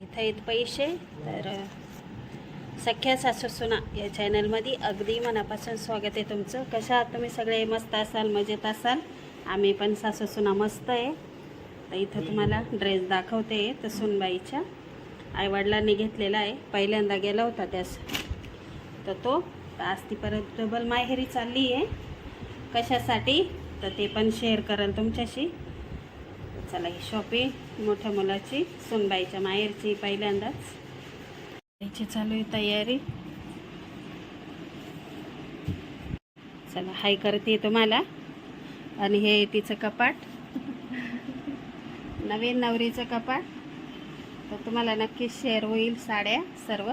इथं येत पैसे तर सख्या सासू सुना या चॅनलमध्ये अगदी मनापासून स्वागत आहे तुमचं. कशा आहात तुम्ही सगळे? मस्त असाल मजेत असाल? आम्ही पण सासू सुना मस्त आहे. तर इथं तुम्हाला ड्रेस दाखवते तर सुनबाईच्या. आईवडिलांनी घेतलेला आहे. पहिल्यांदा गेला होता त्यास. तर तो आज ती परत डबल माहेरी चालली आहे. कशासाठी? तर ते पण शेअर करेल तुमच्याशी. चला ही शॉपिंग मोठ्या मुलाची सुनबाईच्या माहेरची पहिल्यांदाच. याची चालू आहे तयारी. चला हाय करते तुम्हाला. आणि हे तिचं कपाट. नवीन नवरीचं कपाट. तर तुम्हाला नक्कीच शेअर होईल साड्या सर्व.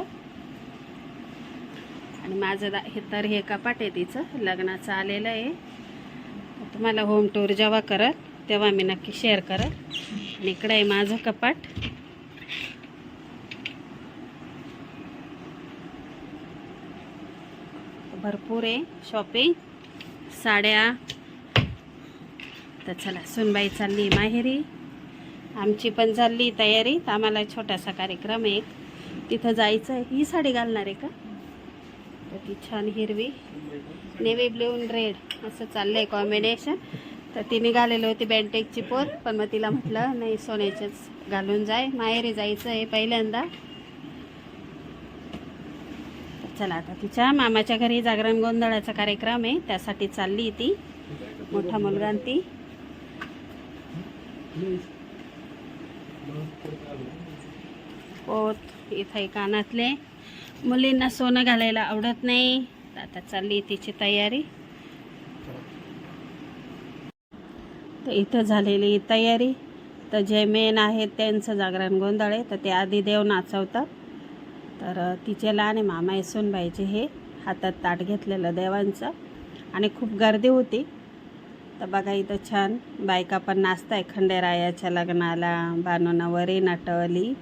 आणि माझं दा हे तर हे कपाट आहे तिचं. लग्नाचं आलेलं आहे. तुम्हाला होम टूर जेव्हा करत तेव्हा मी नक्की शेअर करत आणि इकडं आहे माझं कपाट. भरपूर आहे शॉपिंग साड्या. तर चला सुनबाई चालली माहेरी. आमची पण चालली तयारी. तर आम्हाला छोटासा कार्यक्रम एक तिथं जायचं आहे ही साडी घालणार आहे का? तर ती छान हिरवी. नेव्ही ब्ल्यू रेड असं चाललं आहे कॉम्बिनेशन तर ती निघालेली होती बँटेकची पोर पण मग तिला म्हटलं नाही सोन्याचेच घालून जाय. माहेरी जायचं आहे पहिल्यांदा. चला आता तिच्या मामाच्या घरी जागरण गोंधळाचा कार्यक्रम आहे. त्यासाठी चालली ती. मोठा मुलगा ती. पोत इथे कानातले. मुलींना सोनं घालायला आवडत नाही. आता चालली तिची तयारी. तर इथं झालेली तयारी. तर जे मेन आहेत त्यांचं जागरण गोंधळ आहे. तर ते आधी देव नाचवतात. तर तिचे लहान मामा आहे सुनबाईचे हे हातात ताट घेतलेलं देवांचं. आणि खूप गर्दी होती. तर बघा इथं छान बायका पण नाचताय. खंडेरायाच्या लग्नाला बानोनावरी नटवली.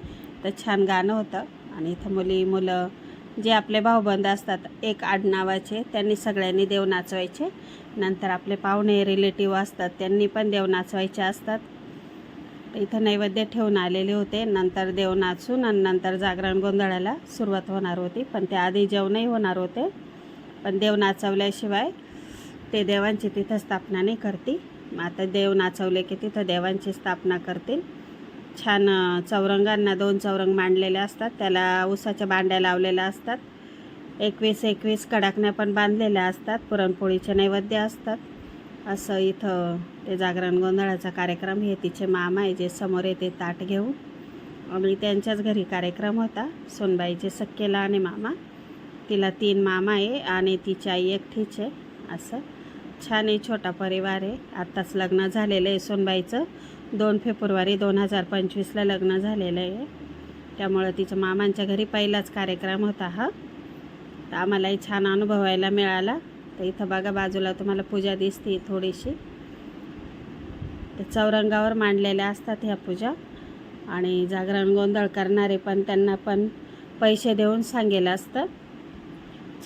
तर छान गाणं होतं. आणि इथं मुली मुलं जे आपले भाऊबंद असतात एक आडनावाचे त्यांनी सगळ्यांनी देव नाचवायचे. नंतर आपले पाहुणे रिलेटिव्ह असतात त्यांनी पण देव नाचवायचे असतात. इथं नैवेद्य ठेवून आलेले होते. नंतर देव नाचून आणि नंतर जागरण गोंधळाला सुरुवात होणार होती. पण ते आधी जेवणही होणार होते. पण देव नाचवल्याशिवाय ते देवांची तिथं स्थापना नाही करते मग आता देव नाचवले की तिथं देवांची स्थापना करतील. छान चौरंगांना दोन चौरंग मांडलेले असतात. त्याला उसाच्या बांड्या लावलेल्या असतात. एकवीस एकवीस कडाकण्या पण बांधलेल्या असतात. पुरणपोळीचे नैवेद्य असतात. असं इथं ते जागरण गोंधळाचा कार्यक्रम हे तिचे मामा आहे जे समोर येते ताट घेऊन. आणि त्यांच्याच घरी कार्यक्रम होता. सोनबाईचे सक्केला आणि मामा. तिला तीन मामा आहे आणि तिची आई एकटीच आहे. असं. छान आहे छोटा परिवार आहे. आत्ताच लग्न झालेलं आहे सोनबाईचं. दोन फेब्रुवारी दोन हजार पंचवीसला लग्न झालेलं आहे. त्यामुळं तिच्या मामांच्या घरी पहिलाच कार्यक्रम होता हा. तर आम्हालाही छान अनुभवायला मिळाला. तर इथं बघा बाजूला तुम्हाला पूजा दिसते थोडीशी. तर चौरंगावर मांडलेल्या असतात ह्या पूजा. आणि जागरण गोंधळ करणारे पण त्यांना पण पैसे देऊन सांगेलं असतं.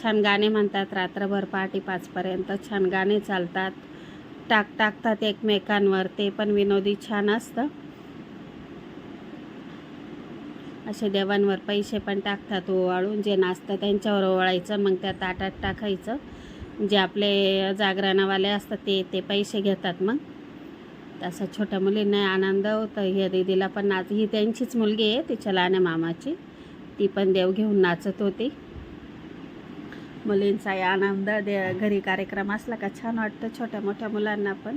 छान गाणे म्हणतात रात्रभर पहाटे पाचपर्यंत छान गाणे चालतात. टाक टाकतात एकमेकांवर ते पण विनोदी छान असतं. असे देवांवर पैसे पण टाकतात ओवाळून जे नाचतं त्यांच्यावर ओवाळायचं मग त्या ताटात टाकायचं. जे आपले जागरणवाले असतात ते ते पैसे घेतात मग. तसं छोट्या मुलींना आनंद होतं. ह्या दीदीला पण नाच ही त्यांचीच मुलगी आहे तिच्या लहान्या मामाची. ती पण देव घेऊन नाचत होती. मुलींचाही आनंद दे घरी कार्यक्रम असला का छान वाटतं छोट्या मोठ्या मुलांना पण.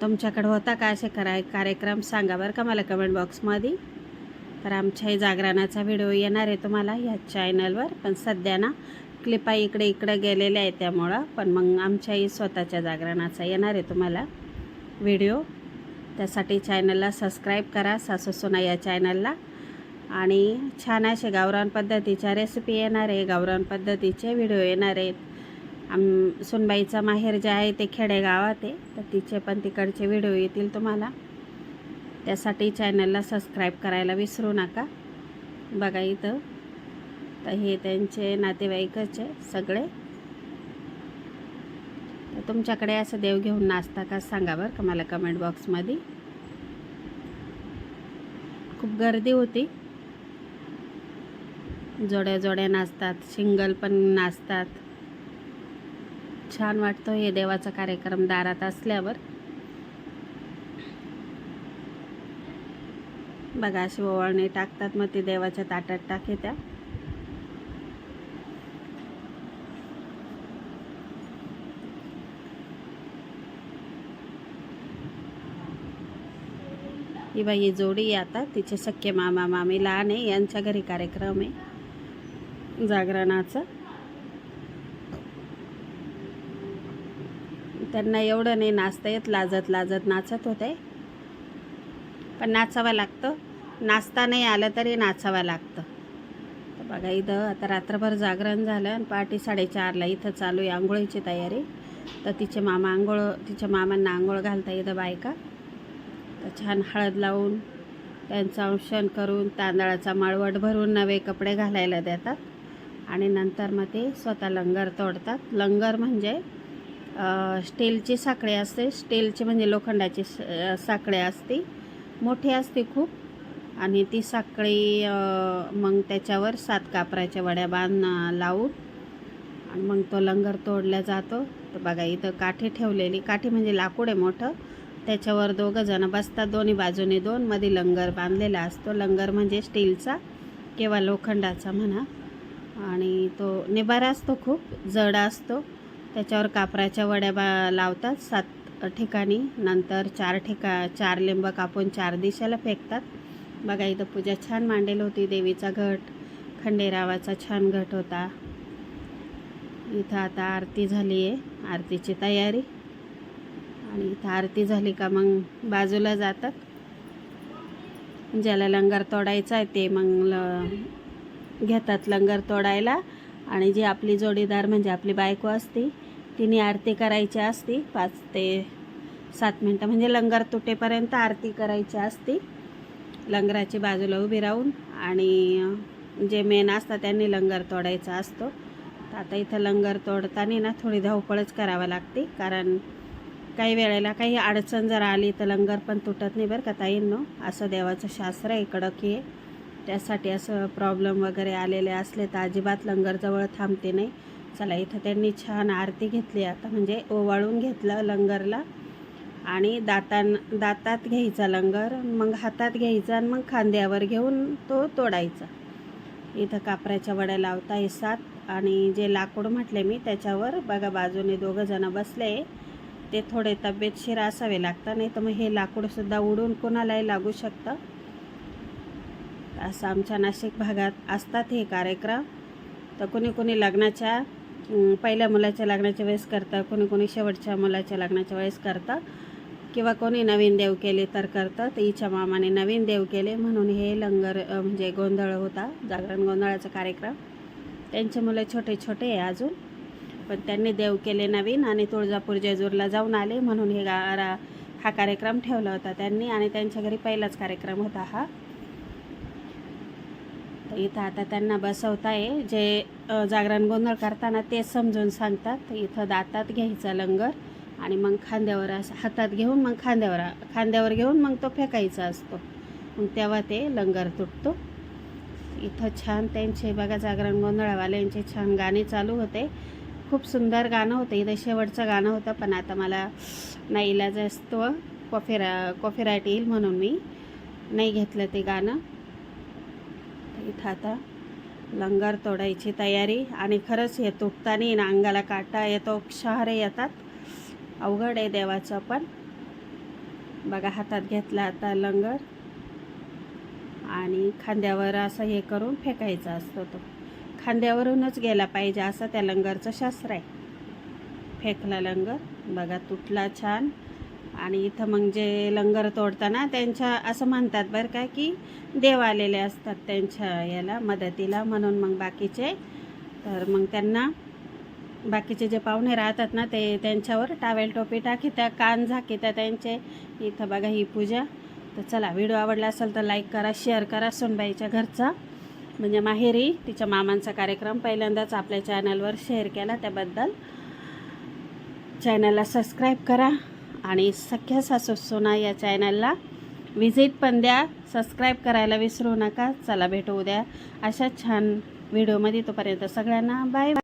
तुमच्याकडे होता का असे कराय कार्यक्रम सांगा बरं का मला कमेंट बॉक्समध्ये तर आमच्याही जागरणाचा व्हिडिओ येणार आहे तुम्हाला ह्या चॅनलवर पण सध्या ना क्लिपा इकडे इकडे गेलेल्या आहे त्यामुळं पण मग आमच्याही स्वतःच्या जागरणाचा येणार आहे तुम्हाला व्हिडिओ. त्यासाठी चॅनलला सबस्क्राईब करा सासू सोना या चॅनलला आणि छान असे गावरान पद्धतीच्या रेसिपी येणार आहे. गावरान पद्धतीचे व्हिडिओ येणार आहेत. आम सुनबाईचा माहेर जे आहे ते खेडेगावात आहे. तर तिचे पण तिकडचे व्हिडिओ येतील तुम्हाला. त्यासाठी चॅनलला सबस्क्राईब करायला विसरू नका. बघा इथं. तर हे त्यांचे नातेवाईकचे सगळे. तर तुमच्याकडे असं देव घेऊन नाचता का सांगा बरं का मला कमेंट बॉक्समध्ये खूप गर्दी होती. जोड्या जोड्या नाचतात सिंगल पण नाचतात. छान वाटतो हे देवाचा कार्यक्रम दारात असल्यावर. बघा अशी ओवाळणी टाकतात मग ते देवाच्या ताटात टाके त्या. ही बाई जोडी आहे आता तिचे सख्खे मामा मामी लहान आहे यांच्या घरी कार्यक्रम आहे. जागरणाचं. त्यांना एवढं नाही नाचता येत लाजत लाजत नाचत होते. पण नाचावं लागतं. नाचता नाही आलं तरी नाचावं लागतं. तर बघा इथं आता रात्रभर जागरण झालं आणि पहाटे साडेचारला इथं चालू आहे आंघोळीची तयारी. तर तिचे मामा आंघोळ तिच्या मामांना आंघोळ घालता येतं बायका. तर छान हळद लावून त्यांचं औषण करून तांदळाचा माळवट भरून नवे कपडे घालायला देतात. आणि नंतर मग ते स्वतः लंगर तोडतात. लंगर म्हणजे स्टीलची साखळी असते. स्टीलची म्हणजे लोखंडाची स- साखळी असते. मोठी असते खूप. आणि ती साखळी मग त्याच्यावर सात कापराच्या वड्या बांध लावून आणि मग तो लंगर तोडला जातो. तर बघा इथं काठी ठेवलेली. काठी म्हणजे लाकूड आहे मोठं. त्याच्यावर दोघं जण बसतात. दोन्ही बाजूने दोन. मध्ये लंगर बांधलेला असतो. लंगर म्हणजे स्टीलचा किंवा लोखंडाचा म्हणा. आणि तो निबारा असतो खूप जड असतो. त्याच्यावर कापराच्या वड्या बा लावतात सात ठिकाणी. नंतर चार ठिका चार लिंब कापून चार दिशेला फेकतात. बघा इथं पूजा छान मांडेल होती. देवीचा घट खंडेरावाचा छान घट होता. इथं आता आरती झाली आहे आरतीची तयारी. आणि इथं आरती झाली का मग बाजूला जातात. ज्याला लंगर तोडायचा आहे ते मग ल घेतात लंगर तोडायला. आणि जी आपली जोडीदार म्हणजे आपली बायको असते तिने आरती करायची असती पाच ते सात मिनटं. म्हणजे लंगर तुटेपर्यंत आरती करायची असती. लंगराची बाजूला उभी राहून. आणि जे मेन असतात त्यांनी लंगर तोडायचा असतो. तर आता इथं लंगर तोडताना ना थोडी धावपळच करावं लागते. कारण काही वेळेला काही अडचण जर आली तर लंगर पण तुटत नाही बरं का ताईंनो. असं देवाचं शास्त्र आहे कडक आहे त्यासाठी असं प्रॉब्लेम वगैरे आलेले असले तर अजिबात लंगरजवळ थांबते नाही. चला इथं त्यांनी छान आरती घेतली आता. म्हणजे ओवाळून घेतलं लंगरला आणि दातां दातात घ्यायचा लंगर मग हातात घ्यायचा आणि मग खांद्यावर घेऊन तो तोडायचा. इथं कापऱ्याच्या वड्या लावता आहे सात आणि जे लाकूड म्हटले मी त्याच्यावर बघा बाजूने दोघं जण बसले. ते थोडे तब्येतशीर असावे लागतं नाही तर मग हे लाकूडसुद्धा उडून कोणालाही लागू शकतं. असं आमच्या नाशिक भागात असतात हे कार्यक्रम. तर कोणी कोणी लग्नाच्या पहिल्या मुलाच्या लग्नाच्या वेळेस करतं कोणी कोणी शेवटच्या मुलाच्या लग्नाच्या वेळेस करतं किंवा कोणी नवीन देव केले तर करतं तर हिच्या मामाने नवीन देव केले म्हणून हे लंगर म्हणजे गोंधळ होता जागरण गोंधळाचा कार्यक्रम. त्यांचे मुलं छोटे छोटे आहे अजून पण त्यांनी देव केले नवीन आणि तुळजापूर जेजूरला जाऊन आले म्हणून हे गा रा- हा कार्यक्रम ठेवला होता त्यांनी आणि त्यांच्या घरी पहिलाच कार्यक्रम होता हा. इथं आता त्यांना बसवताय. जे जागरण गोंधळ करताना ते समजून सांगतात इथं दातात घ्यायचा लंगर आणि मग खांद्यावर असं हातात घेऊन मग खांद्यावर खांद्यावर घेऊन मग तो फेकायचा असतो. मग तेव्हा ते लंगर तुटतो. इथं छान त्यांचे बघा जागरण गोंधळवाल्यांचे छान गाणे चालू होते. खूप सुंदर गाणं होतं. इथं शेवटचं गाणं होतं पण आता मला नाही इलाज असतो. कॉफीरा कॉफीराईट येईल म्हणून मी. नाही घेतलं ते गाणं. इथं आता लंगर तोडायची तयारी आणि खरंच हे तुटताना ना अंगाला काटा येतो क्षहारे येतात. अवघड आहे देवाचं पण. बघा हातात घेतला आता लंगर. आणि खांद्यावर असं हे करून फेकायचा असतो तो. खांद्यावरूनच गेला पाहिजे असं त्या लंगरचं शास्त्र आहे. फेकला लंगर. बघा तुटला छान. आणि इथं मग जे लंगर तोडताना त्यांच्या असं म्हणतात बरं का की देव आलेले असतात त्यांच्या याला मदतीला म्हणून मग बाकीचे. तर मग त्यांना बाकीचे जे पाहुणे राहतात ना ते त्यांच्यावर टावेल टोपी टाकीत्या कान झाकीत्या त्यांचे. इथं बघा ही पूजा. तर चला व्हिडिओ आवडला असेल तर लाईक करा शेअर करा सोनबाईच्या घरचा. म्हणजे माहेरी तिच्या मामांचा कार्यक्रम पहिल्यांदाच आपल्या चॅनलवर शेअर केला त्याबद्दल. चॅनलला सबस्क्राईब करा. आणि सख्या सासू सोना या चॅनलला व्हिजिट पण द्या सबस्क्राईब करायला विसरू नका. चला भेटू उद्या अशा छान व्हिडिओमध्ये तोपर्यंत सगळ्यांना बाय बाय